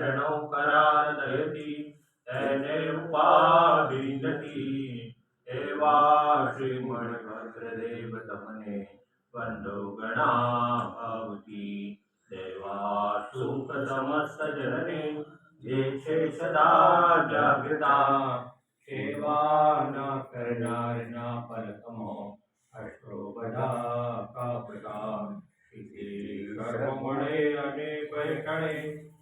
क्षणोपरानयति दैनैरुपाभिन्दति एवा श्रीमणिभद्रदेवतमने बन्धो गणा भवति। देवा सुप्रथमसजनने जेक्षे सदा जागृता सेवा न करणारिणा परतमो अष्टोपदा का प्रदा इति कर्मणे अनेकणे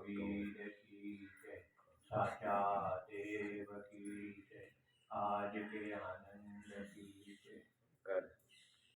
वीर की साचा देव की आज के आनंद की